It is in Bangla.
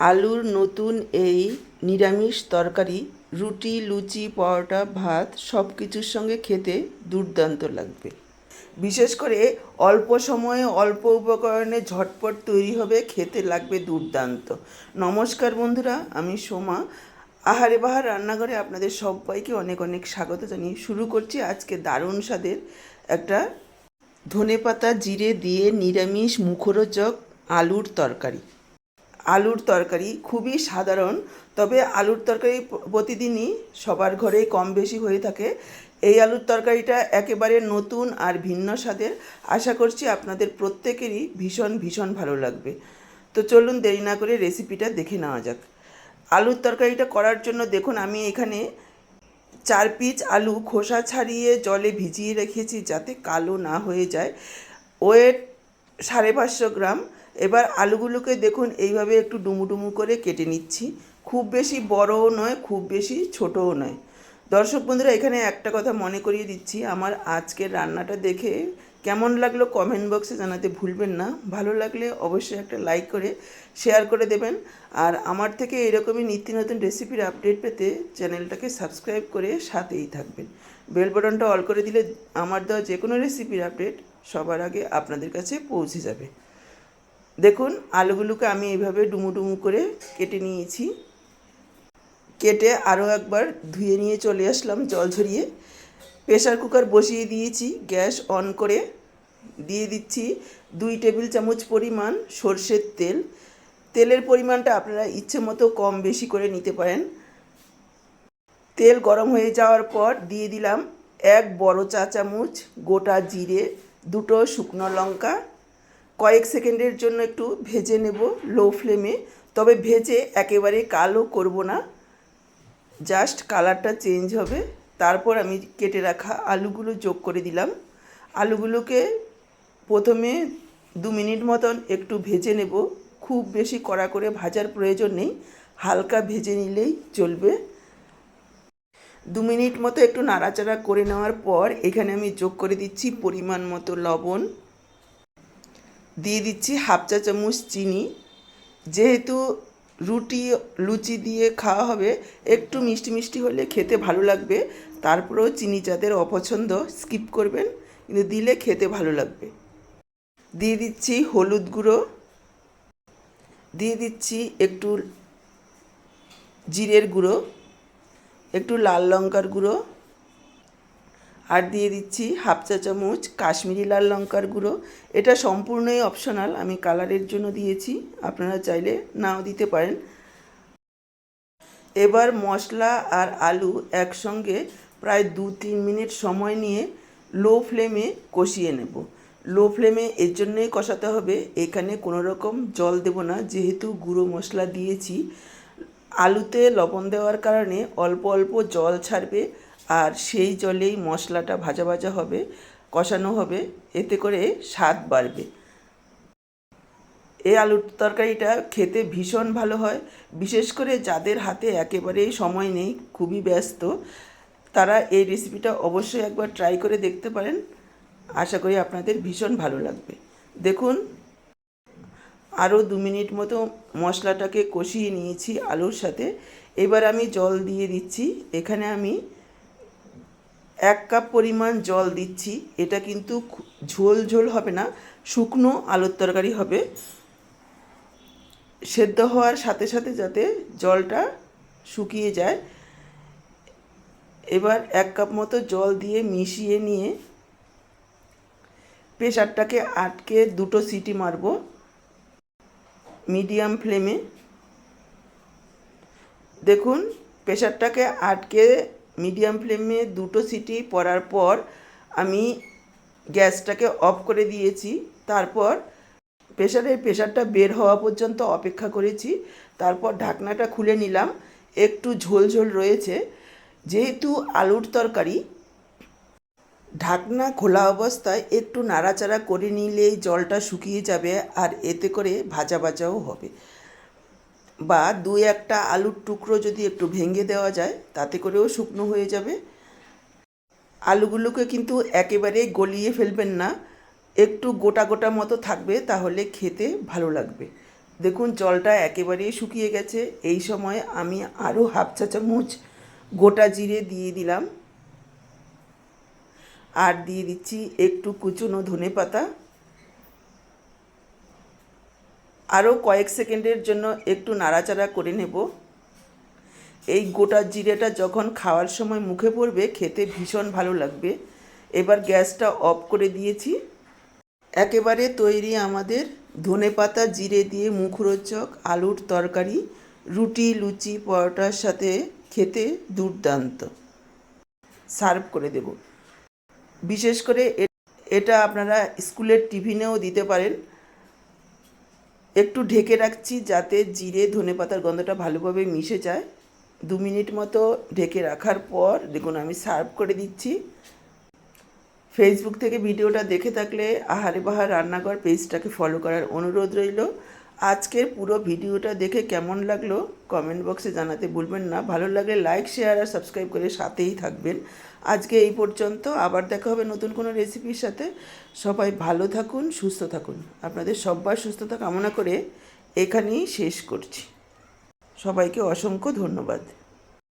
আলুর নতুন এই নিরামিষ তরকারি, রুটি, লুচি, পরোটা, ভাত সব কিছুর সঙ্গে খেতে দুর্দান্ত লাগবে। বিশেষ করে অল্প সময়ে অল্প উপকরণে ঝটপট তৈরি হবে, খেতে লাগবে দুর্দান্ত। নমস্কার বন্ধুরা, আমি সোমা। আহারে বাহার রান্নাঘরে আপনাদের সবাইকে অনেক অনেক স্বাগত জানিয়ে শুরু করছি আজকে দারুণ স্বাদের একটা ধনেপাতা জিরে দিয়ে নিরামিষ মুখরোচক আলুর তরকারি। আলুর তরকারি খুবই সাধারণ, তবে আলুর তরকারি প্রতিদিনই সবার ঘরেই কম বেশি হয়ে থাকে। এই আলুর তরকারিটা একেবারে নতুন আর ভিন্ন স্বাদের। আশা করছি আপনাদের প্রত্যেকেরই ভীষণ ভীষণ ভালো লাগবে। তো চলুন দেরি না করে রেসিপিটা দেখে নেওয়া যাক। আলুর তরকারিটা করার জন্য দেখুন, আমি এখানে চার পিস আলু খোসা ছাড়িয়ে জলে ভিজিয়ে রেখেছি যাতে কালো না হয়ে যায়। ওয়েট সাড়ে পাঁচশো গ্রাম এবার আলুগুলোকে দেখুন, এইভাবে একটু ডুমু ডুমু করে কেটে নিচ্ছি। খুব বেশি বড়ও নয়, খুব বেশি ছোটও নয়। দর্শক বন্ধুরা, এখানে একটা কথা মনে করিয়ে দিচ্ছি। আমার আজকের রান্নাটা দেখে কেমন লাগল কমেন্ট বক্সে জানাতে ভুলবেন না। ভালো লাগলে অবশ্যই একটা লাইক করে, শেয়ার করে দেবেন। আর আমার থেকে এরকমই নিত্য নতুন রেসিপির আপডেট পেতে চ্যানেলটাকে সাবস্ক্রাইব করে সাথেই থাকবেন। বেল বাটনটা অল করে দিলে আমার দেওয়া যে কোনো রেসিপির আপডেট সবার আগে আপনাদের কাছে পৌঁছে যাবে। দেখুন, আলুগুলোকে আমি এইভাবে ডুমু ডুমু করে কেটে নিয়েছি। কেটে আরও একবার ধুয়ে নিয়ে চলে আসলাম জল ঝরিয়ে। প্রেশার কুকার বসিয়ে দিয়েছি, গ্যাস অন করে। দিয়ে দিচ্ছি দুই টেবিল চামচ পরিমাণ সর্ষের তেল। তেলের পরিমাণটা আপনারা ইচ্ছে মতো কম বেশি করে নিতে পারেন। তেল গরম হয়ে যাওয়ার পর দিয়ে দিলাম এক বড় চা চামচ গোটা জিরে, দুটো শুকনো লঙ্কা কয়েক সেকেন্ডের জন্য একটু ভেজে নেব লো ফ্লেমে তবে ভেজে একেবারে কালো করব না। জাস্ট কালারটা চেঞ্জ হবে। তারপর আমি কেটে রাখা আলুগুলো যোগ করে দিলাম। আলুগুলোকে প্রথমে দু মিনিট মতন একটু ভেজে নেব। খুব বেশি কড়া করে ভাজার প্রয়োজন নেই। হালকা ভেজে নিলেই চলবে। দু মিনিট মতো একটু নাড়াচাড়া করে নেওয়ার পর এখানে আমি যোগ করে দিচ্ছি পরিমাণ মতো লবণ। দিয়ে দিচ্ছি হাফ চা চামচ চিনি। যেহেতু রুটি, লুচি দিয়ে খাওয়া হবে, একটু মিষ্টি মিষ্টি হলে খেতে ভালো লাগবে। তারপরেও চিনি যাদের অপছন্দ, স্কিপ করবেন, কিন্তু দিলে খেতে ভালো লাগবে। দিয়ে দিচ্ছি হলুদ গুঁড়ো। দিয়ে দিচ্ছি একটু জিরের গুঁড়ো, একটু লাল লঙ্কার গুঁড়ো। আর দিয়ে দিচ্ছি হাফ চা চামচ কাশ্মীরি লাল লঙ্কার গুঁড়ো। এটা সম্পূর্ণই অপশনাল আমি কালারের জন্য দিয়েছি, আপনারা চাইলে নাও দিতে পারেন। এবার মশলা আর আলু একসঙ্গে প্রায় দু তিন মিনিট সময় নিয়ে লো ফ্লেমে কষিয়ে নেব। লো ফ্লেমে এর জন্যই কষাতে হবে, এখানে কোনো রকম জল দেব না, যেহেতু গুঁড়ো মশলা দিয়েছি। আলুতে লবণ দেওয়ার কারণে অল্প অল্প জল ছাড়বে আর সেই জলেই মশলাটা ভাজা ভাজা হবে, কষানো হবে, এতে করে স্বাদ বাড়বে। এই আলুর তরকারিটা খেতে ভীষণ ভালো হয়, বিশেষ করে যাদের হাতে একেবারেই সময় নেই, খুবই ব্যস্ত, তারা এই রেসিপিটা অবশ্যই একবার ট্রাই করে দেখতে পারেন। আশা করি আপনাদের ভীষণ ভালো লাগবে। দেখুন, আরও দু মিনিট মতো মশলাটাকে কষিয়ে নিয়েছি আলুর সাথে। এবার আমি জল দিয়ে দিচ্ছি। এখানে আমি এক কাপ পরিমাণ জল দিচ্ছি। এটা কিন্তু ঝোল ঝোল হবে না, শুকনো আলুর তরকারি হবে। সেদ্ধ হওয়ার সাথে সাথে যাতে জলটা শুকিয়ে যায়। এবার এক কাপ মতো জল দিয়ে মিশিয়ে নিয়ে প্রেশারটাকে আটকে দুটো সিটি মারবো মিডিয়াম ফ্লেমে। দেখুন প্রেশারটাকে আটকে মিডিয়াম ফ্লেমে দুটো সিটি পড়ার পর আমি গ্যাসটাকে অফ করে দিয়েছি। তারপর প্রেশারের প্রেশারটা বের হওয়া পর্যন্ত অপেক্ষা করেছি। তারপর ঢাকনাটা খুলে নিলাম। একটু ঝোল ঝোল রয়েছে। যেহেতু আলুর তরকারি, ঢাকনা খোলা অবস্থায় একটু নাড়াচাড়া করে নিলেই জলটা শুকিয়ে যাবে আর এতে করে ভাজা ভাজাও হবে। বা দু একটা আলুর টুকরো যদি একটু ভেঙে দেওয়া যায়, তাতে করেও শুকনো হয়ে যাবে। আলুগুলোকে কিন্তু একেবারে গলিয়ে ফেলবেন না। একটু গোটা গোটা মতো থাকবে, তাহলে খেতে ভালো লাগবে। দেখুন, জলটা একেবারেই শুকিয়ে গেছে। এই সময় আমি আরও হাফ চা চামচ গোটা জিরে দিয়ে দিলাম। আর দিয়ে দিচ্ছি একটু কুচনো ধনে পাতা আরও কয়েক সেকেন্ডের জন্য একটু নাড়াচাড়া করে নেব। এই গোটা জিরেটা যখন খাওয়ার সময় মুখে পড়বে, খেতে ভীষণ ভালো লাগবে। এবার গ্যাসটা অফ করে দিয়েছি। একেবারে তৈরি আমাদের ধনেপাতা জিরে দিয়ে মুখরোচক আলুর তরকারি, রুটি, লুচি, পরোটার সাথে খেতে দুর্দান্ত। সার্ভ করে দেব। বিশেষ করে এটা আপনারা স্কুলের টিফিনেও দিতে পারেন। একটু ঢেকে রাখছি যাতে জিরে, ধনে পাতার গন্ধটা ভালোভাবে মিশে যায়। দু মিনিট মতো ঢেকে রাখার পর দেখুন আমি সার্ভ করে দিচ্ছি। ফেসবুক থেকে ভিডিওটা দেখে থাকলে আহারে বাহার রান্নাঘর পেজটাকে ফলো করার অনুরোধ রইল। আজকের পুরো ভিডিওটা দেখে কেমন লাগল কমেন্ট বক্সে জানাতে ভুলবেন না। ভালো লাগলে লাইক, শেয়ার আর সাবস্ক্রাইব করে সাথেই থাকবেন। আজকে এই পর্যন্ত, আবার দেখা হবে নতুন কোনো রেসিপির সাথে। সবাই ভালো থাকুন, সুস্থ থাকুন। আপনাদের সব্বার সুস্থতা কামনা করে এখানেই শেষ করছি। সবাইকে অসংখ্য ধন্যবাদ।